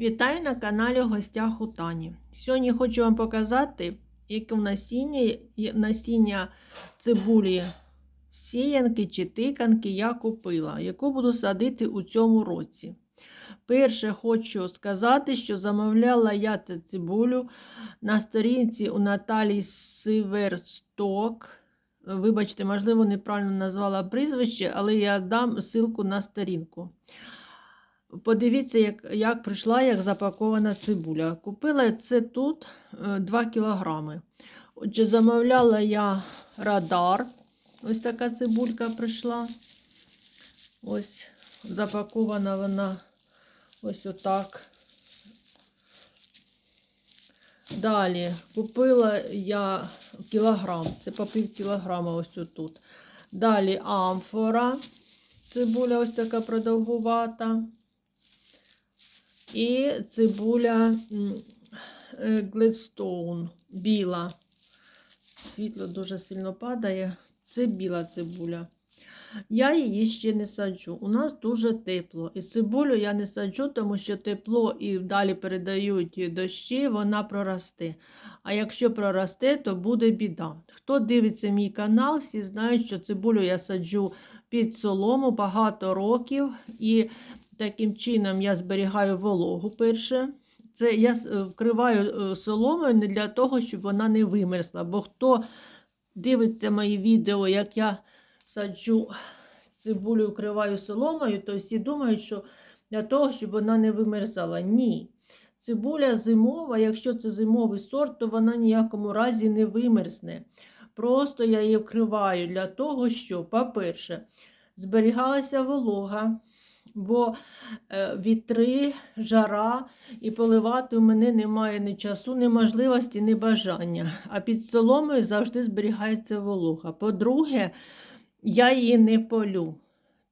Вітаю на каналі Гостях у Тані. Сьогодні хочу вам показати, яке в насіння, насіння цибулі сіянки чи тиканки я купила, яку буду садити у цьому році. Перше, хочу сказати, що замовляла я цю цибулю на сторінці у Наталії Сиверсток. Вибачте, можливо, неправильно назвала прізвище, але я дам ссылку на сторінку. Подивіться, як як прийшла, як запакована цибуля. Купила це тут 2 кілограми. Отже, замовляла я радар. Ось така цибулька прийшла. Ось запакована вона ось отак. Далі купила я кілограм, це по пів кілограма ось тут. Далі амфора. Цибуля ось така продовгувата. І цибуля Gladstone біла. Світло дуже сильно падає. Це біла цибуля. Я її ще не саджу. У нас дуже тепло. І цибулю я не саджу, тому що тепло і далі передають дощі, вона проросте. А якщо проросте, то буде біда. Хто дивиться мій канал, всі знають, що цибулю я саджу під солому багато років. І таким чином я зберігаю вологу перше. Це я вкриваю соломою не для того, щоб вона не вимерзла. Бо хто дивиться мої відео, як я саджу цибулю, вкриваю соломою, то всі думають, що для того, щоб вона не вимерзала. Ні. Цибуля зимова, якщо це зимовий сорт, то вона ніякому разі не вимерзне. Просто я її вкриваю для того, щоб, по-перше, зберігалася волога, бо вітри, жара і поливати у мене немає ні часу, ні можливості, ні бажання. А під соломою завжди зберігається волога. По-друге, я її не полю.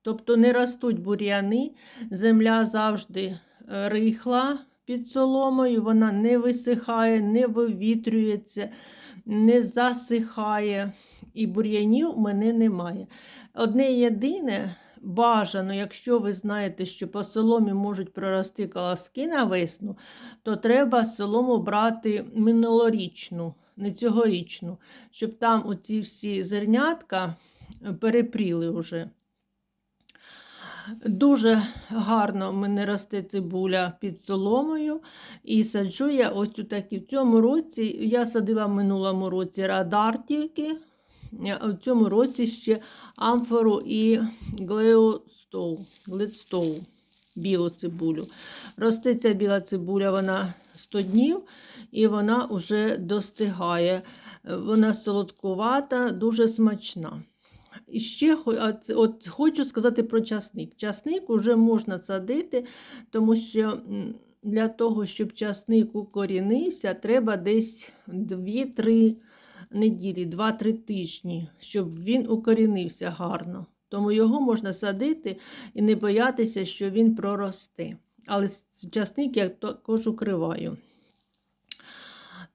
Тобто не ростуть бур'яни, земля завжди рихла під соломою, вона не висихає, не вивітрюється, не засихає. І бур'янів у мене немає. Одне єдине бажано, якщо ви знаєте, що по соломі можуть прорости колоски на весну, то треба солому брати минулорічну, не цьогорічну, щоб там оці всі зернятка перепріли вже. Дуже гарно мене росте цибуля під соломою. І саджу я ось у такі. В цьому році я садила в минулому році радар тільки. В цьому році ще амфору і гледстоу, білу цибулю. Росте ця біла цибуля, вона 100 днів і вона вже достигає. Вона солодкувата, дуже смачна. І ще от, хочу сказати про часник. Часник вже можна садити, тому що для того, щоб часник укорінився, треба десь 2-3 неділі, 2-3 тижні, щоб він укорінився гарно. Тому його можна садити і не боятися, що він проросте. Але часник я також укриваю.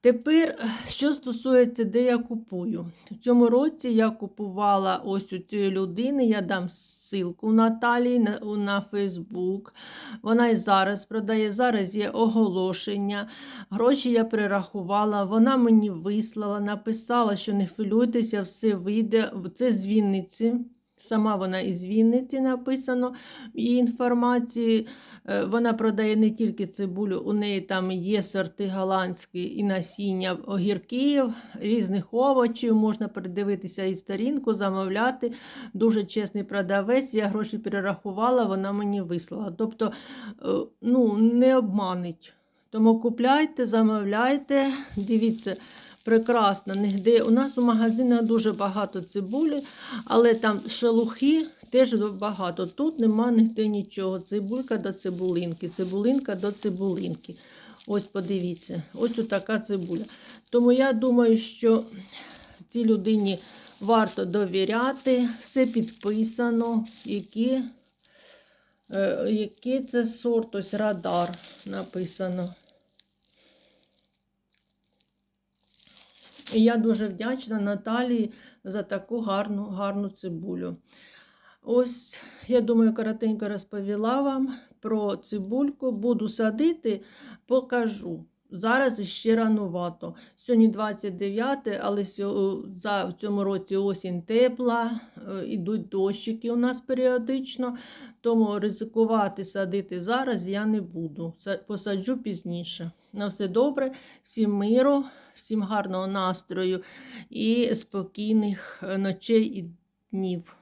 Тепер, що стосується, де я купую. В цьому році я купувала ось у цієї людини, я дам ссылку Наталії на на Фейсбук. Вона і зараз продає. Зараз є оголошення. Гроші я перерахувала, вона мені вислала, написала, що не хвилюйтеся, все вийде. Це з Вінниці. Сама вона із Вінниці написано її інформації. Е, вона продає не тільки цибулю, у неї там є сорти голландські і насіння огірків, різних овочів. Можна передивитися і сторінку, замовляти. Дуже чесний продавець. Я гроші перерахувала, вона мені вислала. Тобто е, ну, не обманить. Тому купляйте, замовляйте, дивіться прекрасна. Нігде. У нас у магазинах дуже багато цибулі, але там шелухи теж багато. Тут нема нігде нічого. Цибулька до цибулинки, цибулинка до цибулинки. Ось подивіться, ось така цибуля. Тому я думаю, що цій людині варто довіряти, все підписано, які, е, який це сорт, ось радар написано. І я дуже вдячна Наталії за таку гарну гарну цибулю. Ось, я думаю, коротенько розповіла вам. про цибульку. Буду садити, покажу. Зараз ще ранувато. Сьогодні 29, але за, в цьому році осінь тепла, е, ідуть дощики у нас періодично, тому ризикувати садити зараз я не буду. Посаджу пізніше. На все добре, всім миру, всім гарного настрою і спокійних е, ночей і днів.